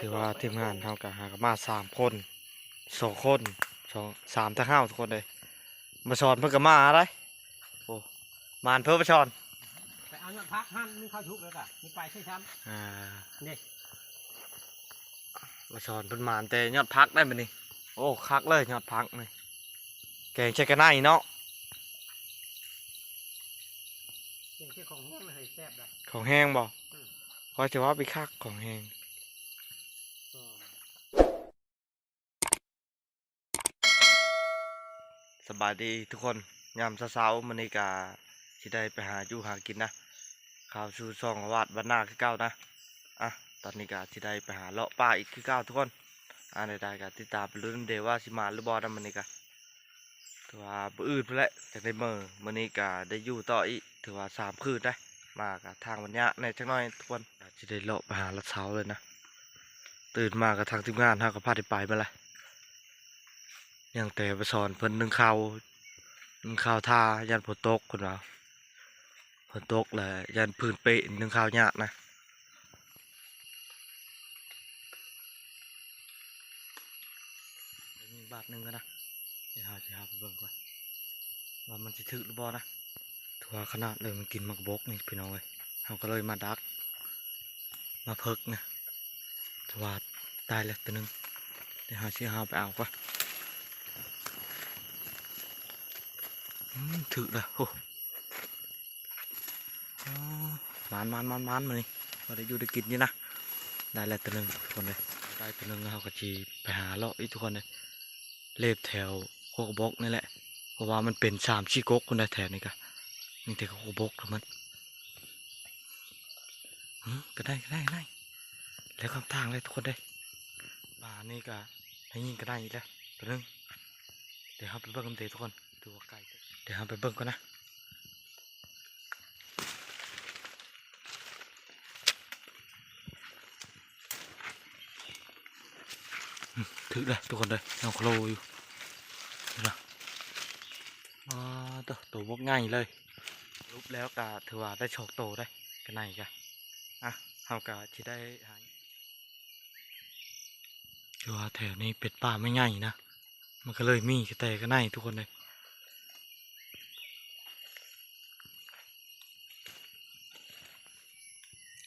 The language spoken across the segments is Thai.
ถือว่าทีมงานเท่ากับหากันมาสามคนสองคนสองสามทั้งห้าทุกคนเลยมาสอนเพื่อกับมาอะไรโอ้มานเพื่อมาสอนไปเอาเงินพักห้ามมึงเข้าทุกแล้วก็มึงไปใช่ช้อ่าำนี่มาสอนเพิ่นมานแต่ยอดพักได้ไหมนี่โอ้คักเลยยอดพักนี่แกงใช้กันไนเนาะเสียงเชื่อของแห้งเลยแซ่บ เลยของแห้งบ่อืมเพราจะว่าไปคักของแหงสบายดีทุกคนยามเช้าๆมันนี่กาที่ได้ไปหาอยู่หากินนะข่าวชูซองวาดวันหน้าคือเก้านะอะตอนนี้กาที่ได้ไปหาเลาะป่าอีกคือเก้าทุกคนอ่าในได้กาติดตามไปลุ้นเดยวว่าสิมาหรือบอนะมันนี่กาถือว่าอื่นไปแล้วจากได้เมื่อมันนี่กาได้อยู่ต่ออีกถือว่าสามคืนได้มากะทางวันยะในจักหน้อยทุกคน ที่ได้เลาะไปหาลัดเช้าเลยนะ ตื่นมากับทางทีมงานเฮาก็พาได้ไปมาลยยังแต่ไปสอนเพิ่นนึ่งข้าวนึ่งข้าวท่ายันฝนตกคนเราฝนตกแหละยันพื้นเปะนึ่งข้าวยากนะมีบาทหนึ่งก็นะเดี๋ยวหาจะหาไปเบิ่งก่อนว่ามันจะถึกหรือบ่นะถั่วขนาดเลยมันกินมักบกนี่พี่น้องเอ้ยเราก็เลยมาดัก มาเพิกนะถั่วตายแล้วตัวหนึงเดี๋ยวหาสิหาไปเอาก่อนอืมถึกเลยโอ้มานมานมานมานมานี่มาได้อยู่ได้กินนี่นะได้แล้วตัวหนึ่งทุกคนเลยได้ตัวหนึ่งเราก็จีไปหาเลาะอีทุกคนเลยเล็บแถวโคกบกนี่แหละเพราะว่ามันเป็นสามชีกกคนได้แถวนี้กะนี่แต่โคกบกทั้งมัน ก็ได้ก็ได้ก็ได้แล้วคำทางเลยทุกคนเลยป่านี่ก็ให้ยิงก็ได้อีกแล้วตัวนึงเดี๋ยวเราไปเบิ่งกันเตะทุกคนดูว่าไกลเดี๋ยวเราไปเบิ่งก่อนนะอืมถึกเลยทุกคนเลยน้องโคลอยู่นะตัวตัวบกง่ายเลยรูปแล้วกะถือว่าได้โชคโตได้กันไหนกะ อะเฮากะที่ได้หายถือว่าแถวนี้เป็ดป่าไม่ง่ายนะ มันก็เลยมีแต่กันไหนทุกคนเลย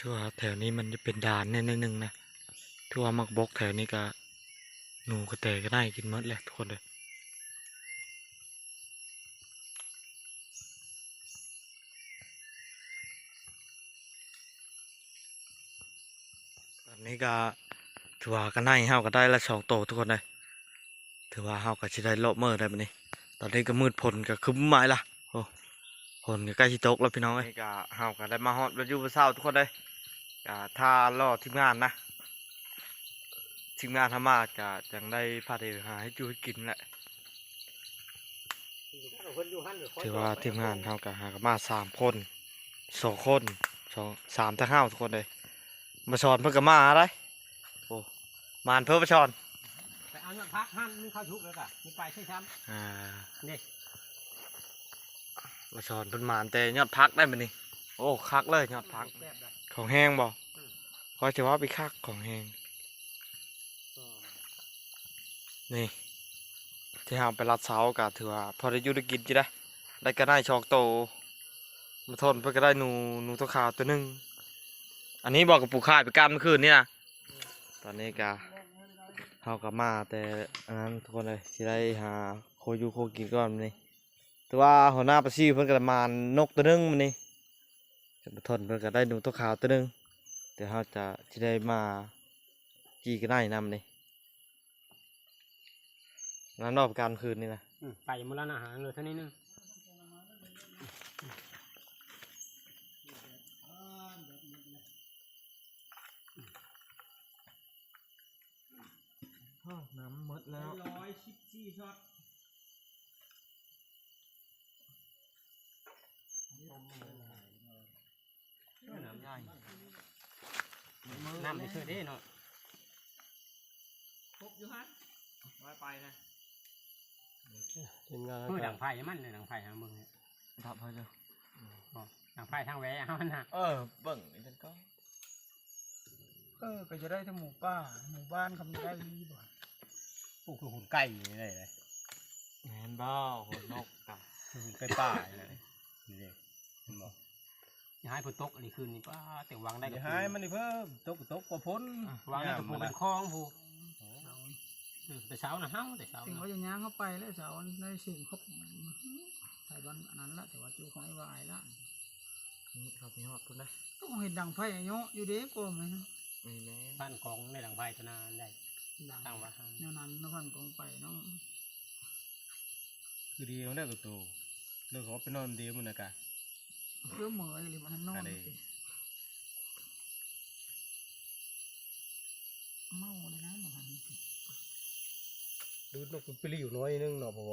ทั่วแถวนี้มันจะเป็นด่านแน่ๆหนึ่งนะทั่วามักบกแถวนี้ก็หนูกระแตก็ได้กินมดแหละทุกคนเลย ตอนนี้ก็ถือว่ากันได้เฮาก็ได้ละสองโตวทุกคนเลยถือว่าเฮาก็จะได้โลเมื่อได้แบัดนี้ ตอนนี้ก็มืดพลก็คึ้มไม้ละโอ้พลก็ใกล้ชิตกแล้วพี่น้องเอ้ยก็เฮาก็ได้มาฮอดวันยู่วันเช้าทุกคนเลยก็ถ้ารอทีมงานนะทีมงานทำมาจะยังได้พาเดหาให้จูให้กินแหละถือว่าทีมงานเท่ากับหากมาสามคนสองคนสองสามทั้งห้าทุกคนเลย มาสอนเพื่อกับมาอะไรโอ้มานเพื่อมาสอนไปเอาเงินพักห้ามมึงเข้าทุกแล้วก็มึงไปใช่ช้อ่าำนี่มาสอนเพิ่นมานแต่ยอดพักได้ไหมนี่โอ้คักเลยยอดพักแซ่บเลยของแห้งบ่อืมเพราะจะว่าไปคักของแห้งนี่ที่เราไปรัดเสาก็ถือว่าพอได้อยู่ได้กินจีได้ได้ก็ได้ชอกโตมาทนเพื่อก็ได้หนูหนูตัวขาวตัวหนึ่ง อันนี้บอกกับปู่ข่ายไปกันเมื่อคืนนี่นะตอนนี้ก็เขากับมาแต่อันนั้นทุกคนเลยที่ได้หาโคยูโคกินก่อนนี่แต่ว่าหัวหน้าประชีเพิ่นก็มานนกตัวหนึงมันนี่จะมาทนเพิ่นก็ได้หนูตัวขาวตัวหนึงเดี๋ยวเขาจะที่ได้มาจีกันได้นำนี่นั้นรอบกลารคืนนี่นะไปหมดแล้วนะหาเลยเท่านี้นึง น้ำมดแล้ว ร้อยสิบสี่ช็อตน้ำใหญ่น้ำไม่เคยได้เนาะครบอยู่ฮะไว้ไปนะทีมงานมือดังไผ่มันเลยดังไผ่ทางมึงเนี่ยทับให้เจ้าดังไผ่ทางแหวะมันนะเออเบิ่งอีกจังก็เคออก็จะได้ทั้งหมู่ป้าหมู่บ้านคำได้บ่ปลู กคือหุ่นไก่อย่างนี้เลยเลยแม่นบ่หุ่นนกกะคือหุ่นไก่ป่าอย่างนี้เลยนี่เลยเห็นบ่อย่าให้เพิ่นตกอันนี้คืนนี้ป้าแต่วางได้เดี๋ก็ยวให้มันนี่เพิ่มตกก็ตกกว่าพ้นวางได้ก็ปลูกเป็นคลองผูกแต่เช้านะเฮาแต่เช้าถึงนะเขาจะย่างเข้าไปแล้วเสาในสิ่งเขาใส่บ้านอันนั้นละแต่ว่าจูของไอ้วายละนี่ครับมีฮอดพุ่นนะต้องเห็นดังไฟเนาะอยู่เด็กก็ไหมนะมีแม่บ้านกองในหลังไผ่ตนานได้ ดังตั้งว่าแนวนั้นนะพันกองไปเนาะคือดีมันได้กับตัวเรื่องของเป็นนอนดีมันนะกะเพื่อเหมยหรือมันนอนอะไรเมาเลยนะมันดูนกเป็นปลีอยู่น้อยนึงเนาะพอ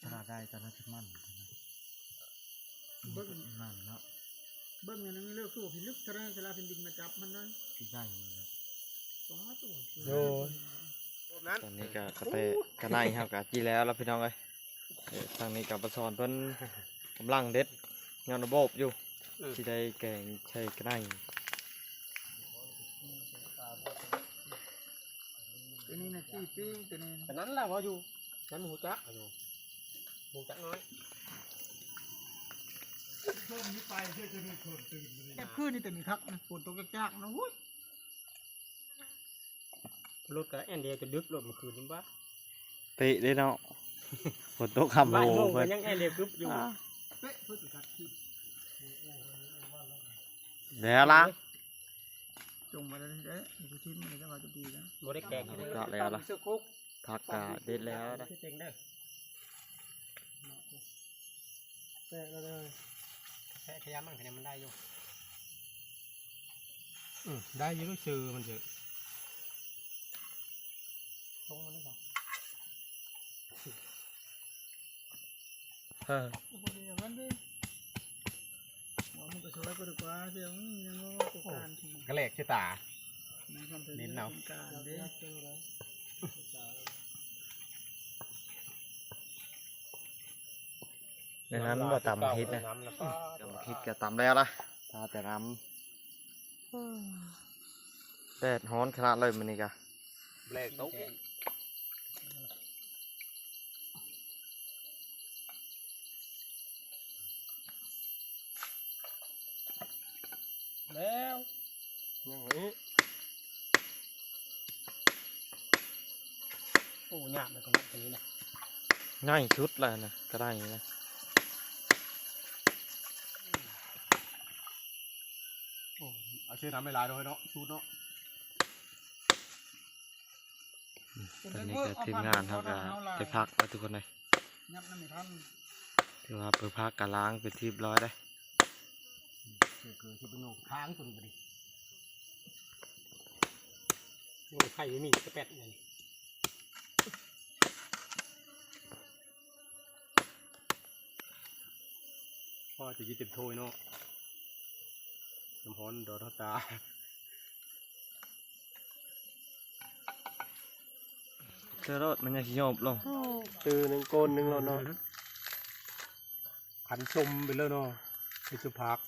ชนะได้ตอนนั้นที่มั่นเบิ้งนั่นเนาะ เบิ้งอย่างนั้นเลิกสู้พิลึกทะเลทะเลเป็นดินมาจับมันได้ที่ใหญ่ป้าตัวโยตอนนี้ก็กระเตะกระไนครับกะจีแล้วแล้วพี่น้องเอ้ยเอ้ยทางนี้กับประสอนเพิ่นกำลังเด็ดงานระบบอยู่ที่ได้แกงใช้กระไนตัวนี้นะจี้ปิ้งตัวนี้แต่นั้นแหละพออยู่นั้นหูจักอยู่หูจักน้อย แค่คืนนี่แต่มีคักนะฝนตกจากๆนะหุ้ยรถก็แอนเดียจะดึกรถเมื่อคืนนี่บ้าเปะได้เนาะฝนตกคำโลบ่ายโมงก็เพิ่นยังแอนเดียกึบอยู่อ่าเป๊ะเพื่อติดกัดที่แล้วล่ะจงมาได้ได้ดูที่มันจะมาจะดีนะบ่ได้แกงก็แล้วล่ะเสื้อคุกพักกะเด็ดแล้วนะเจ๋ง ขยะมันขยะมันได้อยู่อืมได้อยู่ชื่อมันจะตรงมันนี่ก่อนเออโอ้โหอย่างนั้นดิว่ามันก็สวยกว่าดีกว่าเดี๋ยวมันยังว่าตัวการทีกระแหลกชื่อตาในคำเตือนเน้นเอา การเด้ ในนั้นบ่ตำคิดนะน้ำแล้วก็กำคิดก็ตำแล้วล่ะถ้าแต่น้ำแดดฮ้อนขนาดเลยมันนี่กะแหลกตกแล้วยังไงโอ้ยากเลยตรงนี้นะง่ายชุดเลยนะก็ได้นะ โอ้ เอาชื่อน้ำไม่ลายด้วยเนาะชูดเนาะตอนนี้ก็ทีมงานเขาก็ไปพักแล้วทุกคนเลยยับน้ำไม่ทันถือว่าไปพักกะล้างไปนที่เรียบร้อยได้เกิดเกิดที่เป็นโหนกค้างตัวนี้พอดีโอ้ยไข่ไม่มีกระแปดเลยพ่อจะยี่ติดโทยเนาะ น้ำฮ้อนโดนตาเสื้อรถมันยังสิโยบลงตือหนึ่งโกนหนึ่งแล้วเนาะขันชมไปแล้วเนาะไปสุพัก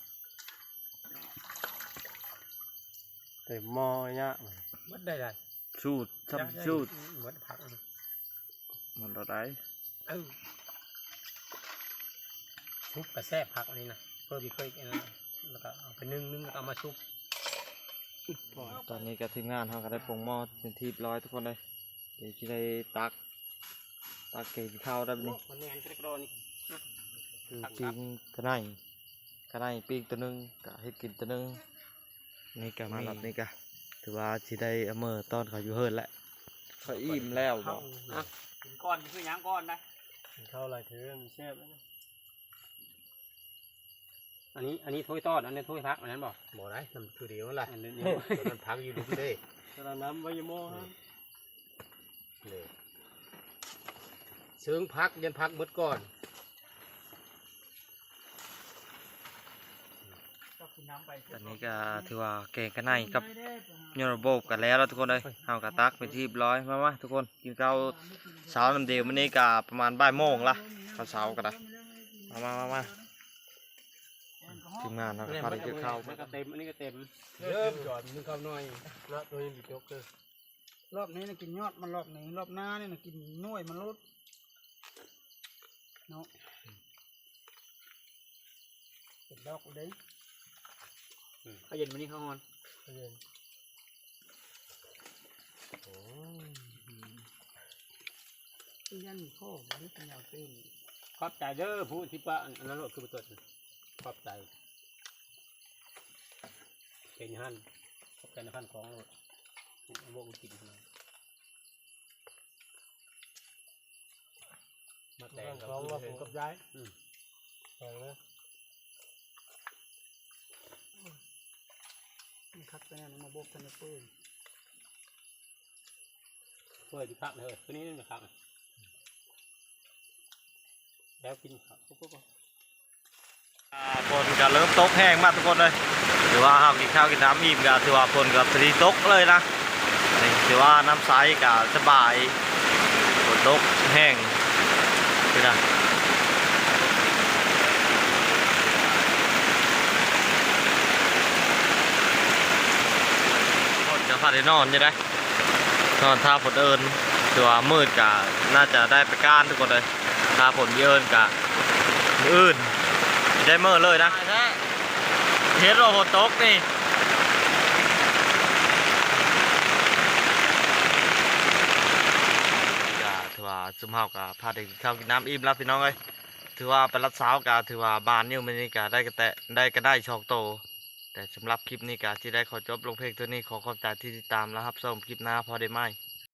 แต่หมอเนี่ยมัดได้เลยชูดซ้ำชูดมัดผักมันเราได้เออชุบกระแซบผักอันนี้นะเพิ่มอีกเคยอันนั้น แล้วก็เอาไปนึ่งนึ่งแล้วก็เอามาชุบตอนนี้ก็ทีมงานเขาก็ได้ปรุงหม้อเป็นที่เรียบร้อยทุกคนเลยเดี๋ยวจะได้ตักตักเก่งข้าวได้แบบนี้มันแมนกระโดดนี่คือปิ้งกระไนกระไนปิ้งตัวหนึงกะให้กินตัวหนึงนี่ก็มารับนี่กะถือว่าสิได้เอามื่อตอนเขาอยู่เฮิร์นแหละเขาอิ่มแล้วบอกกินก้อนคือยังก้อนนะเข้าลายเถื่อนแซ่บแล้วนะ อันนี้อันนี้ถ้วยต้อนอันนี้ถ้วยพักอันนั้นบอกบ่ได้น้ำคือเดียวนั่นแหละอันนี้ตัวนั้นพักอยู่ดุเด้กระน้ำไว้อยาหม้อฮะเลยซึ่งพักยันพักหมดก่อนก็กินน้ำไปตอนนี้ก็ถือว่าแกงกระไนกับยอระบบกันแล้วแล้วทุกคนเลยเอากระตักเป็นที่เรียบร้อยมามาทุกคนกินข้าวเช้าน้ำเดียวมันนี้ก็ประมาณบ่ายโมงละข้าวเช้ากันนะมามามามาแอนก็ ทีมงานเราก็พาไปเกี่ยวข้าวมันก็เต็มอันนี้ก็เต็มเริ่มหยอดนึงข้าวน้อยนะตัวนี้มีโจ๊กเกอร์รอบนี้นะกินยอดมันรอบนี้รอบหน้านี่นะกินหน่วยมันลดเนาะเป็นดอกเลยเขาเย็นวันนี้เขาฮอนเย็นที่ยันพ่อมันนี่เป็นยาวเต้นขอบใจเด้อผู้ที่ป้าอันนั้นรถคือประตูขอบใจเป็ นหันขอบใจในพันของรถโบกกินขนาดมาแต่แต่งงกับของว่าผมกับย้ายอืมแต่งนะมันคักไปนั่นมาโบกทันเปื้อนเพื่อที่พักเลยตัวนี้นี่นะครับแล้วกินข้าวก็ก็อ่าฝน ก็เริ่มตกแห้งมากทุกคนเลยถือว่าห้ากินข้าวกินน้ำอิ่มก็ถือว่าฝนก็พอดีตกเลยนะนี่ถือว่าน้ำใสก็สบายฝนตกแห้งคือนะคนจะพาได้นอนอยังไงนอนท่าฝนเอิญถือว่ามืดก็น่าจะได้ไปก้านทุกคนเลยถ้าฝนเยินก็มืออื่น ได้เมื่อเลยนะเฮ็ดโรโหตกนี่ก็ถือว่าซุมเฮาก็พาเด็กกินข้าวกินน้ำอิ่มแล้วพี่น้องเอ้ยถือว่าไปรัดสาวก็ถือว่าบ้านนิ้วมันนี่ก็ได้กระแตะได้ก็ได้ชอกโต แต่สำหรับคลิปนี้ก็ที่ได้ขอจบลงเพลงตัวนี้ขอขอบใจที่ติดตามแล้วครับส้มคลิปหน้าพอได้ไหม